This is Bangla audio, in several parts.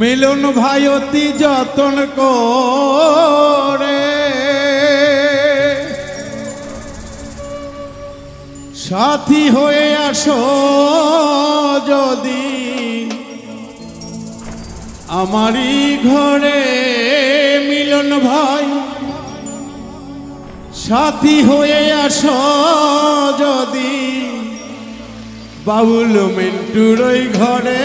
মিলন ভাই অতি যতন করে। সাথী হয়ে আসো যদি আমারই ঘরে মিলন ভাই। সাথী হয়ে আসো যদি বাবুল মিন্টুর ওই ঘরে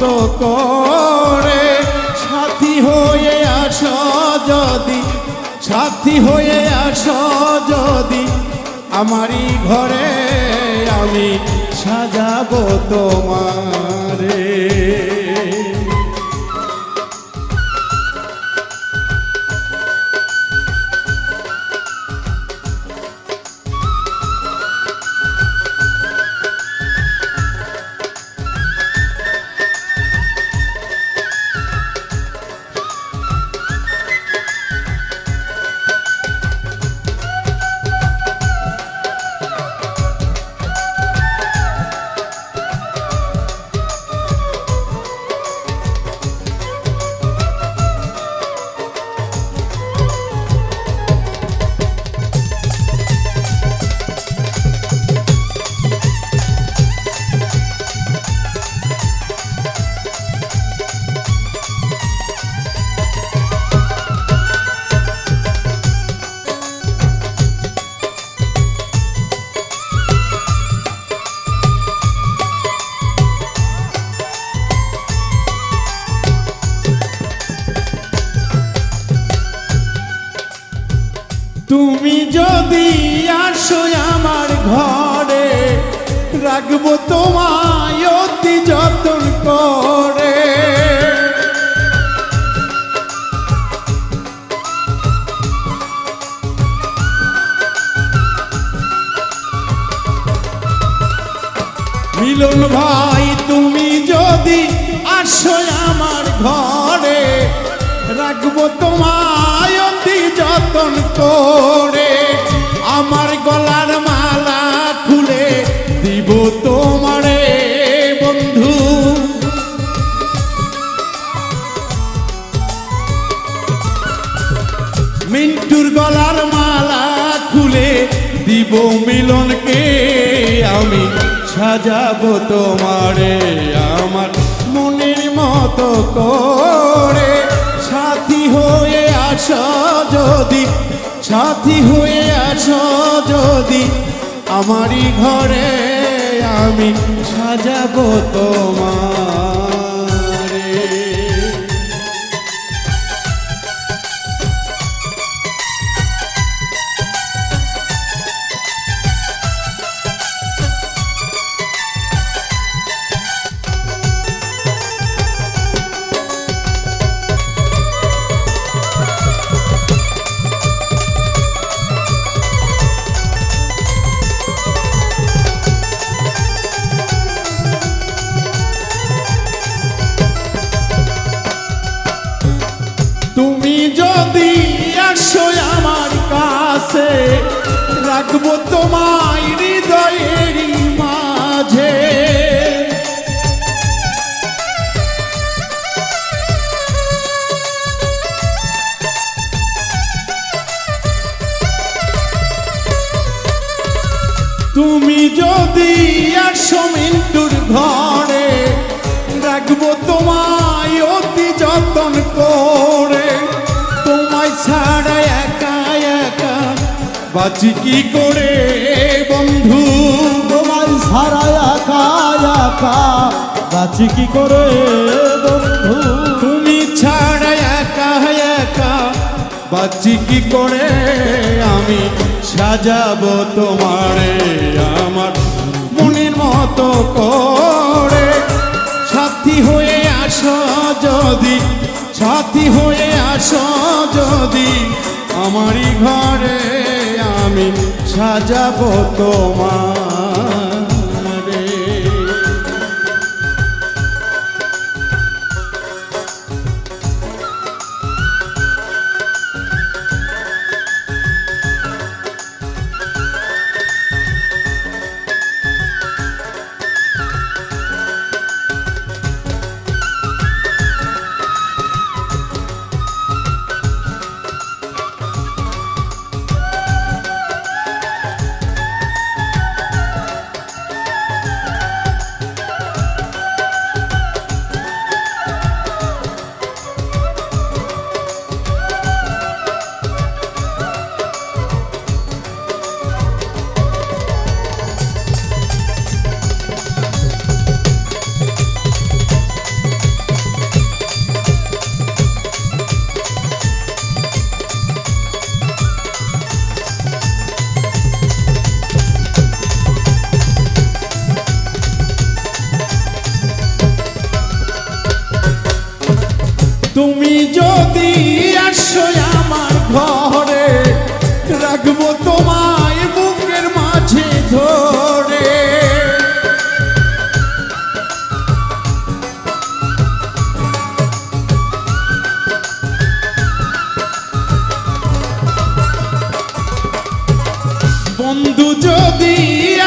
মতো করে। সাথী হয়ে আস যদি, সাথী হয়ে আস যদি, আমারই ঘরে আমি সাজাবো তোমারে। রাখব তোমায় অতি যতন করে। মিলন ভাই, তুমি যদি আসো আমার ঘরে, রাখব তোমায় অতি যতন করে। আমার দিব মিলনকে আমি সাজাবো তোমারে, আমার মনের মতো করে। সাথী হয়ে আস যদি, সাথী হয়ে আস যদি, আমারই ঘরে আমি সাজাবো তোমারে। রাখব তোমায় হৃদয়েরই মাঝে। তুমি যদি আসো মিন্টুর ঘরে রাখব তোমায় অতি যতন করে। তোমায় ছাড়া একা বাঁচি কি করে, বন্ধু? তোমায় সারা একা একা বাঁচি কি করে, বন্ধু? তুমি ছাড়া একা একা। বাঁচি কি করে, আমি সাজাবো তোমারে, আমার মনের মতো করে। সাথী হয়ে আসো যদি, সাথী হয়ে আসো যদি, আমারই ঘরে আমি সাজাবো তোমারে যদি আসো আমার ঘরে, রাখব তোমায় বুকের মাঝে ধরে। বন্ধু যদি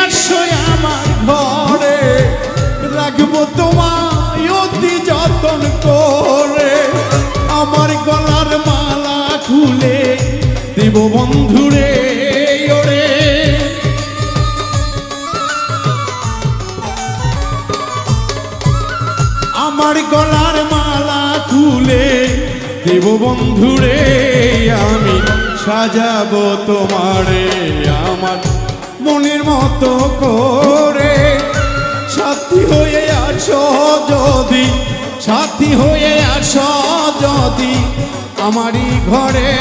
আসো আমার ঘরে, রাখব তোমায় দেব বন্ধুরে, ওরে। আমার গলার মালা খুলে দেব বন্ধুরে, আমি সাজাবো তোমারে আমার মনের মতো করে। সাথী হয়ে আসো যদি, সাথী হয়ে আসো যদি আমারই ঘরে।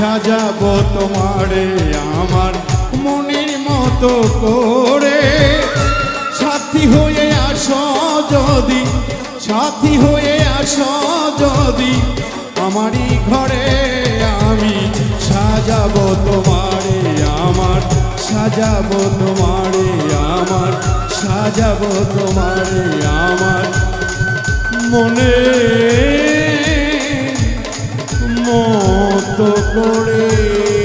সাজাবো তোমারে, আমার মনের মতো করে। সাথী হয়ে আস যদি, সাথী হয়ে আস যদি, আমারই ঘরে আমি সাজাবো তোমারে, আমার সাজাবো তোমারে, আমার সাজাবো তোমারে, আমার মনে মতো করে।